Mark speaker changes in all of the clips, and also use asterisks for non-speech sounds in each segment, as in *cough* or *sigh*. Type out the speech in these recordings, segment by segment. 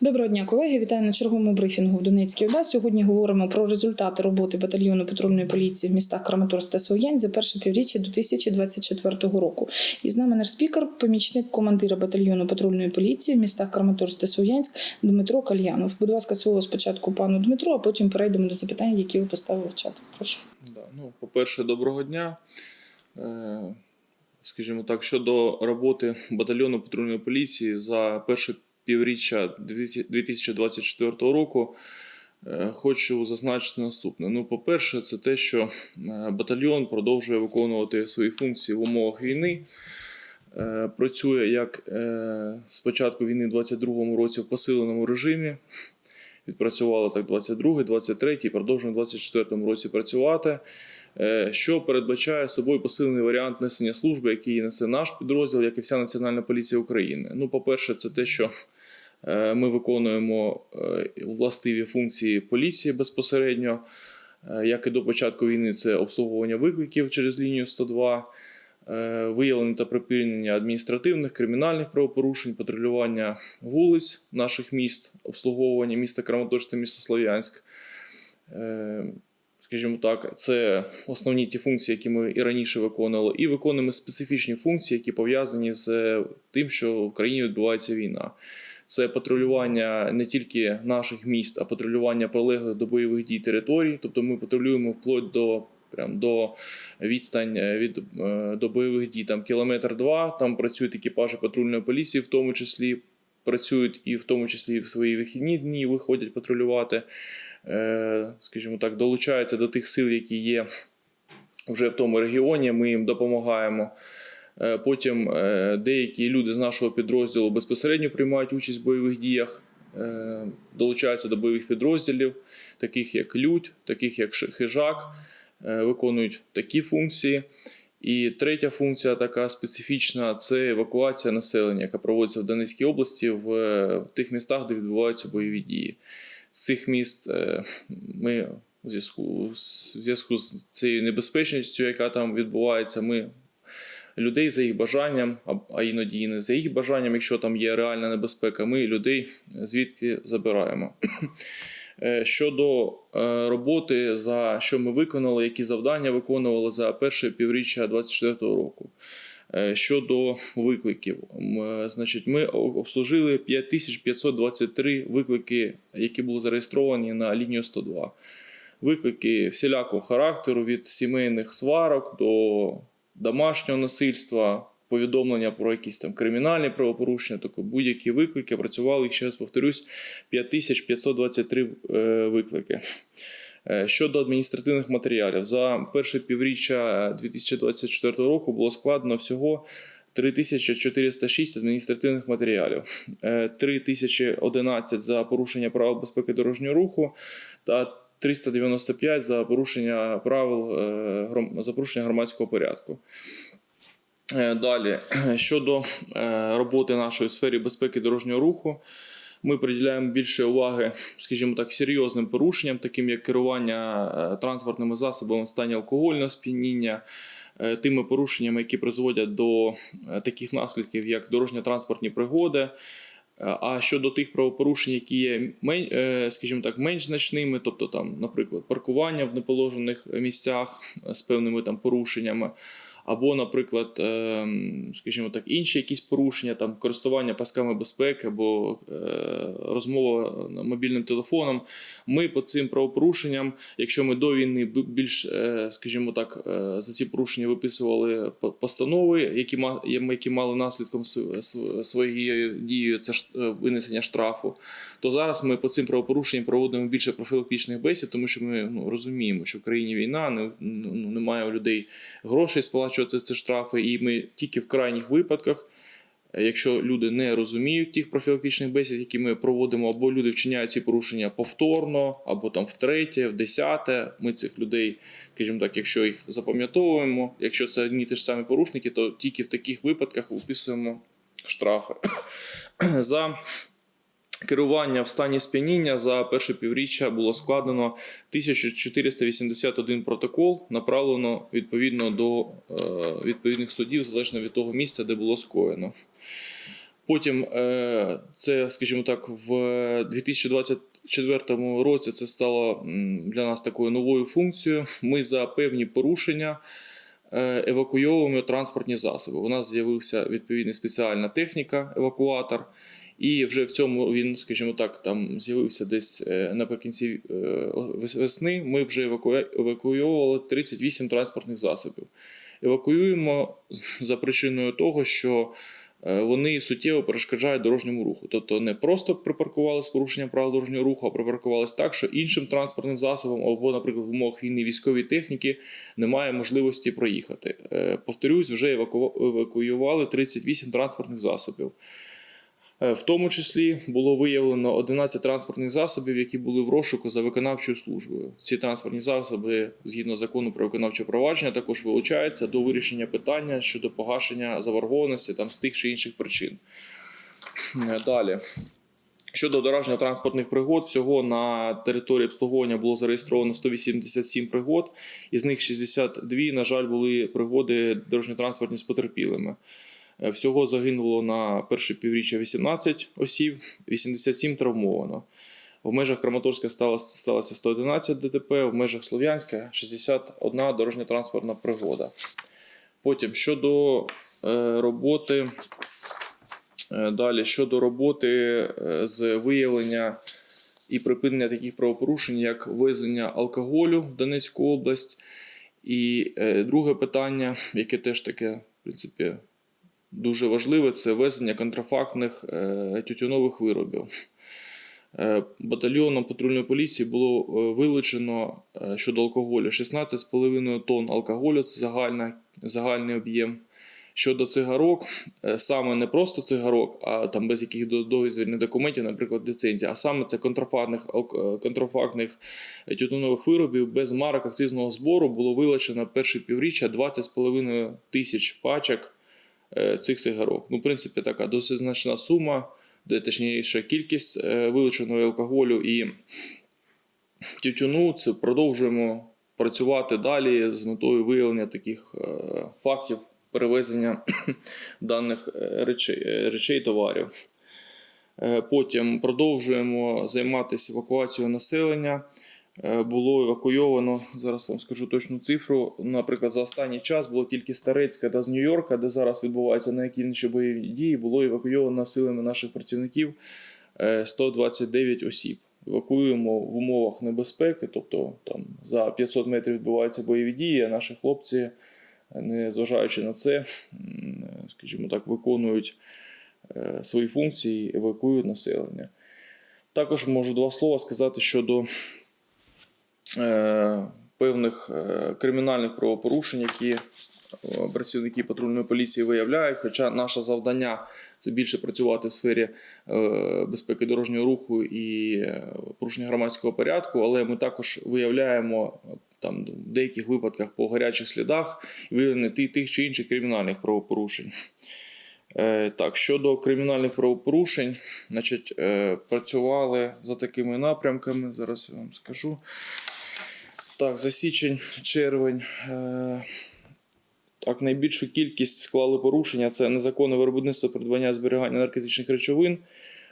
Speaker 1: Доброго дня, колеги. Вітаю на черговому брифінгу в Донецькій ОДА. Сьогодні говоримо про результати роботи батальйону патрульної поліції в містах Краматорськ та Слов'янськ за перше півріччя 2024 року. І з нами наш спікер, помічник командира батальйону патрульної поліції в містах Краматорськ та Слов'янськ Дмитро Кальянов. Будь ласка, слово спочатку пану Дмитру, а потім перейдемо до запитань, які ви поставили в чат. Прошу.
Speaker 2: Да, ну, по-перше, доброго дня. Е, Скажімо так, щодо роботи батальйону патрульної поліції за перше півріччя 2024 року, е, хочу зазначити наступне. Ну, по-перше, це те, що е, батальйон продовжує виконувати свої функції в умовах війни. Е, Працює як з початку війни в 2022 році в посиленому режимі. Відпрацювали так 22, 23 і продовжуємо в 24 році працювати. Е, що передбачає собою посилений варіант несення служби, який несе наш підрозділ, як і вся Національна поліція України. Ну, по-перше, це те, що е, ми виконуємо е, властиві функції поліції безпосередньо, як і до початку війни, це обслуговування викликів через лінію 102, е, виявлення та припинення адміністративних, кримінальних правопорушень, патрулювання вулиць наших міст, обслуговування міста Краматорськ та міста Слов'янськ. Скажімо так, це основні ті функції, які ми і раніше виконували, і виконуємо специфічні функції, які пов'язані з тим, що в країні відбувається війна. Це патрулювання не тільки наших міст, а патрулювання прилеглих до бойових дій територій. Тобто ми патрулюємо вплоть до прям до відстань е, від е, до бойових дій. Там кілометр два. Там працюють екіпажі патрульної поліції, в тому числі працюють і в тому числі в свої вихідні дні виходять патрулювати. Е, Скажімо так, долучаються до тих сил, які є вже в тому регіоні. Ми їм допомагаємо. Е, Потім е, деякі люди з нашого підрозділу безпосередньо приймають участь в бойових діях, долучаються до бойових підрозділів, таких як Людь, таких як Хижак, виконують такі функції. І третя функція, така специфічна, це евакуація населення, яка проводиться в Донецькій області в тих містах, де відбуваються бойові дії. Цих міст е, ми в зв'язку зв'язку з цією небезпечністю, яка там відбувається, ми людей за їх бажанням, а- а іноді і не за їх бажанням, якщо там є реальна небезпека, ми людей звідки забираємо. Е, Щодо е, роботи, за що ми виконали, які завдання виконували за перше півріччя 2024 року. Е, Щодо викликів, е, значить, ми обслужили 5523 виклики, які були зареєстровані на лінію 102. Виклики всілякого характеру від сімейних сварок до домашнього насильства, повідомлення про якісь там кримінальні правопорушення, тобто будь-які виклики працювали, ще раз повторюсь, 5523 е, виклики. Е, Щодо адміністративних матеріалів, за перше півріччя 2024 року було складено всього 3406 адміністративних матеріалів, Е, 3011 за порушення правил безпеки дорожнього руху та 395 за порушення правил е, за порушення громадського порядку. Е, Далі щодо е, роботи нашої сфері безпеки дорожнього руху. Ми приділяємо більше уваги, скажімо так, серйозним порушенням, таким як керування е, транспортними засобами в стані алкогольного сп'яніння, е, тими порушеннями, які призводять до е, таких наслідків, як дорожньо-транспортні пригоди. А щодо тих правопорушень, які є скажімо так, менш значними, тобто там, наприклад, паркування в неположених місцях з певними там порушеннями, або, наприклад, е, скажімо так, інші якісь порушення, там користування пасками безпеки або е, розмова мобільним телефоном. Ми по цим правопорушенням, якщо ми до війни більш, е, скажімо так, е, за ці порушення виписували по- постанови, які які мали наслідком св- св- своєю дією це винесення штрафу, то зараз ми по цим правопорушенням проводимо більше профілактичних бесід, тому що ми ну, розуміємо, що в країні війна, не, ну, немає у людей грошей сплачувати ці штрафи, і ми тільки в крайніх випадках. е, Якщо люди не розуміють тих профілактичних бесід, які ми проводимо, або люди вчиняють ці порушення повторно, або там втретє, в десяте, ми цих людей, скажімо так, якщо їх запам'ятовуємо, якщо це одні ті ж самі порушники, то тільки в таких випадках виписуємо штрафи. *coughs* За керування в стані сп'яніння за перше півріччя було складено 1481 протокол, направлено відповідно до е, відповідних судів, залежно від того місця, де було скоєно. Потім е, це, скажімо так, в 2024 році це стало для нас такою новою функцією. Ми за певні порушення е, евакуйовуємо транспортні засоби. У нас з'явився відповідна спеціальна техніка, евакуатор. І вже в цьому він, скажімо так, там з'явився десь е, наприкінці е, вес- весни. Ми вже еваку- евакуйовували 38 транспортних засобів. Евакуюємо за причиною того, що е, вони суттєво перешкоджають дорожньому руху. Тобто не просто припаркували з порушенням правил дорожнього руху, а припаркувались так, що іншим транспортним засобом або, наприклад, в умовах війни військової техніки немає можливості проїхати. Повторюсь, вже еваку- евакуювали 38 транспортних засобів. Е, В тому числі було виявлено 11 транспортних засобів, які були в розшуку за виконавчою службою. Ці транспортні засоби, згідно закону про виконавче провадження, також вилучаються до вирішення питання щодо погашення заборгованості там, з тих чи інших причин. Е, Далі. Щодо дорожньо транспортних пригод, всього на території обслуговування було зареєстровано 187 пригод, із них 62, на жаль, були пригоди дорожньо-транспортні з потерпілими. Е, Всього загинуло на перше півріччя 18 осіб, 87 травмовано. В межах Краматорська сталося, сталося 111 ДТП, в межах Слов'янська 61 дорожньо-транспортна пригода. Потім щодо е, роботи, е, далі щодо роботи з виявлення і припинення таких правопорушень, як везення алкоголю в Донецьку область. І друге питання, яке теж таке, в принципі, дуже важливе, це везення контрафактних е, тютюнових виробів. Е, Батальйоном патрульної поліції було е, вилучено щодо алкоголю 16,5 тонн алкоголю, це загальна, загальний об'єм. Щодо цигарок, саме не просто цигарок, а там без яких до- дозвільних документів, наприклад, ліцензія, а саме це контрафактних, контрафактних тютюнових виробів без марок акцизного збору було вилучено перше півріччя 20,5 тисяч пачок цих цигарок. Ну, в принципі, така досить значна сума, де точніше кількість е, вилученого алкоголю і тютюну. Це продовжуємо працювати далі з метою виявлення таких е, фактів перевезення *coughs* даних е, речей, е, речей товарів. Е, Потім продовжуємо займатися евакуацією населення. Е, Було евакуйовано, зараз вам скажу точну цифру. Наприклад, за останній час було тільки Старецька та з Нью-Йорка, де зараз відбуваються найактивніші бойові дії, було евакуйовано силами наших працівників е, 129 осіб. Евакуюємо в умовах небезпеки, тобто там за 500 метрів відбуваються бойові дії, а наші хлопці, е, незважаючи на це, е, скажімо так, виконують е, свої функції, евакуюють населення. Також можу два слова сказати щодо е, певних е, кримінальних правопорушень, які е, працівники патрульної поліції виявляють. Хоча наше завдання це більше працювати в сфері е, безпеки дорожнього руху і е, порушення громадського порядку, але ми також виявляємо е, там в деяких випадках по гарячих слідах виявлення ті- тих чи інших кримінальних правопорушень. Е, Так, щодо кримінальних правопорушень, значить, е, працювали за такими напрямками. Зараз я вам скажу. Так, за січень, червень. е, Так, найбільшу кількість склали порушення це незаконне виробництво придбання зберігання наркотичних речовин.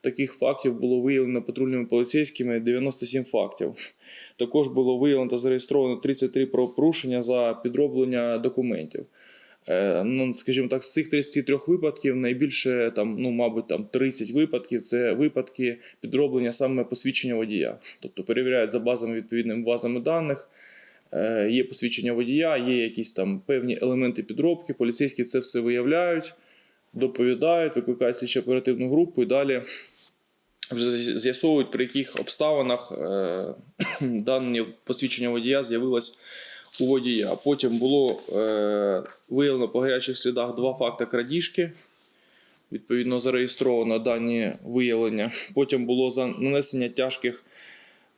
Speaker 2: Таких фактів було виявлено патрульними поліцейськими 97 фактів. Також було виявлено та зареєстровано 33 правопорушення за підроблення документів. Е, Ну, скажімо так, з цих 33 випадків найбільше там, ну, мабуть, там 30 випадків це випадки підроблення саме посвідчення водія. Тобто перевіряють за базами відповідними базами даних. Е, Є посвідчення водія, є якісь там певні елементи підробки. Поліцейські це все виявляють, доповідають, викликають слідчо оперативну групу і далі вже з'ясовують, при яких обставинах е, *coughs* дане посвідчення водія з'явилось у водія. Потім було е, виявлено по гарячих слідах два факти крадіжки. Відповідно, зареєстровано дані виявлення. Потім було за нанесення тяжких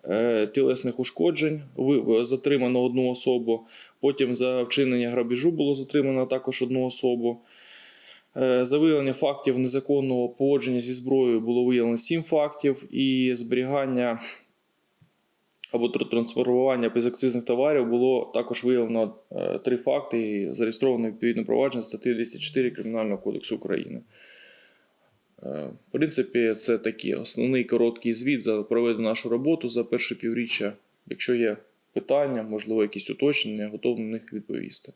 Speaker 2: е, тілесних ушкоджень, ви- затримано одну особу. Потім за вчинення грабіжу було затримано також одну особу. Е, За виявлення фактів незаконного поводження зі зброєю було виявлено 7 фактів, і зберігання або трансформування безакцизних товарів було також виявлено три факти і зареєстровано відповідне провадження статті статтею 204 Кримінального кодексу України. Е, В принципі, це такий основний короткий звіт за проведену нашу роботу за перше півріччя. Якщо є питання, можливо, якісь уточнення, готовий на них відповісти.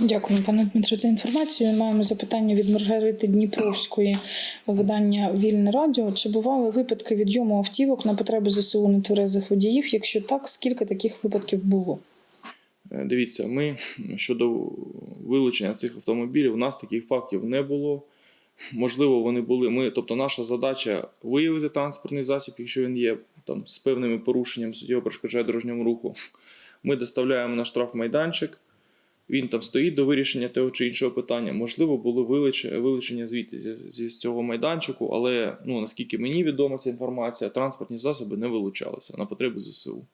Speaker 1: Дякую, пане Дмитро, за інформацію. Маємо запитання від Маргарити Дніпровської видання Вільне Радіо. Чи бували випадки відйому автівок на потреби ЗСУ нетверезих водіїв? Якщо так, скільки таких випадків було?
Speaker 2: Е, Дивіться, ми щодо вилучення цих автомобілів, у нас таких фактів не було. Можливо, вони були. Ми, тобто, наша задача виявити транспортний засіб, якщо він є там з певними порушеннями, суттєво перешкоджає дорожньому руху. Ми доставляємо на штрафмайданчик. Він там стоїть до вирішення того чи іншого питання. Можливо, було вилучення, звідти зі, цього майданчику, але ну, наскільки мені відома ця інформація, транспортні засоби не вилучалися на потреби ЗСУ.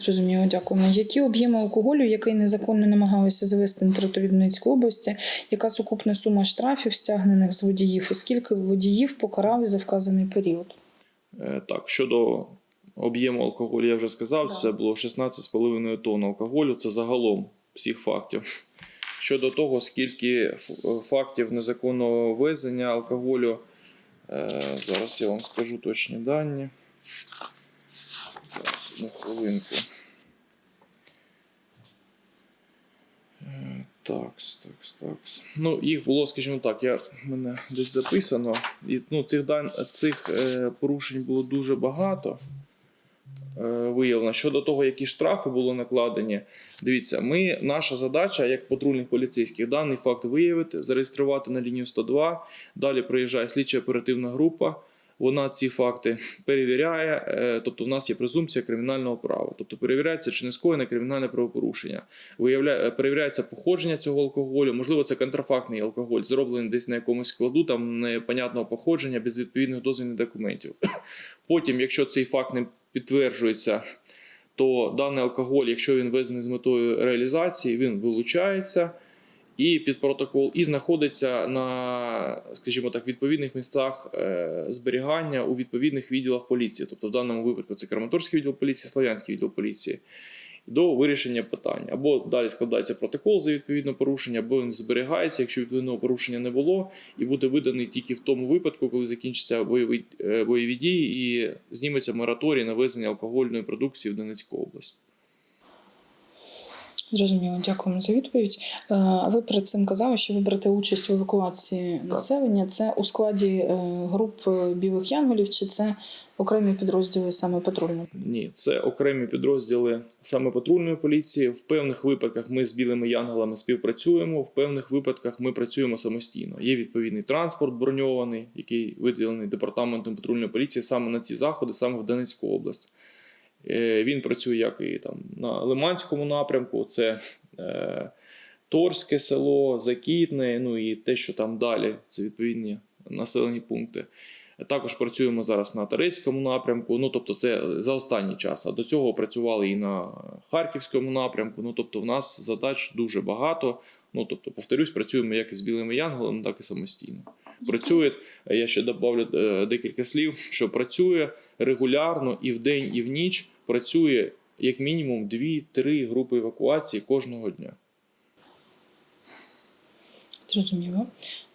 Speaker 1: Зрозуміло, дякуємо. Які об'єми алкоголю, який незаконно намагалися завести на територію Донецької області, яка сукупна сума штрафів, стягнених з водіїв, і скільки водіїв покарали за вказаний період?
Speaker 2: Е, Так, щодо об'єму алкоголю, я вже сказав,
Speaker 1: Да.
Speaker 2: це було 16,5 тонн алкоголю. Це загалом всіх фактів. Щодо того, скільки фактів незаконного ввезення алкоголю, е, зараз я вам скажу точні дані. Одну хвилинку. Е, Такс, такс, такс. Ну, їх було, скажімо так, я, мене десь записано. І, ну, цих, дан, цих е, порушень було дуже багато. Е, виявлено. Щодо того, які штрафи були накладені, дивіться, ми, наша задача, як патрульних поліцейських, даний факт виявити, зареєструвати на лінію 102. Далі приїжджає слідча оперативна група. Вона ці факти перевіряє, е, тобто в нас є презумпція кримінального права. Тобто перевіряється, чи не скоєне кримінальне правопорушення. Виявляє, е, перевіряється походження цього алкоголю. Можливо, це контрафактний алкоголь, зроблений десь на якомусь складу, там непонятного походження, без відповідних дозвільних документів. *clears throat* Потім, якщо цей факт не підтверджується, то даний алкоголь, якщо він ввезений з метою реалізації, він вилучається і під протокол, і знаходиться на, скажімо так, відповідних місцях е, зберігання у відповідних відділах поліції. Тобто, в даному випадку це Краматорський відділ поліції, Слов'янський відділ поліції. До вирішення питань. Або далі складається протокол за відповідне порушення, або він зберігається, якщо відповідного порушення не було, і буде виданий тільки в тому випадку, коли закінчаться бойові, е, бойові дії і зніметься мораторій на везення алкогольної продукції в Донецьку область.
Speaker 1: Зрозуміло, дякуємо за відповідь. Е, ви перед цим казали, що ви берете участь в евакуації населення. Це у складі е, груп е, білих янголів, чи це окремі підрозділи саме патрульної?
Speaker 2: Ні, це окремі підрозділи саме патрульної поліції. В певних випадках ми з білими янголами співпрацюємо, в певних випадках ми працюємо самостійно. Є відповідний транспорт броньований, який виділений департаментом патрульної поліції саме на ці заходи, саме в Донецьку область. Е, Він працює як і там на Лиманському напрямку. Це е, Торське село, Закітне, ну і те, що там далі, це відповідні населені пункти. Також працюємо зараз на Тарецькому напрямку. Ну тобто, це за останній час. А до цього працювали і на Харківському напрямку. Ну тобто, в нас задач дуже багато. Ну тобто, повторюсь, працюємо як із білими янголами, так і самостійно. Працює, я ще добавлю е, декілька слів, що працює регулярно і в день, і в ніч працює як мінімум 2-3 групи евакуації кожного дня.
Speaker 1: Зрозуміло.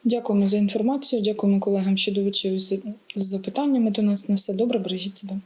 Speaker 1: Дякуємо за інформацію. Дякуємо колегам, що долучилися з запитаннями до нас. На все добре, бережіть себе.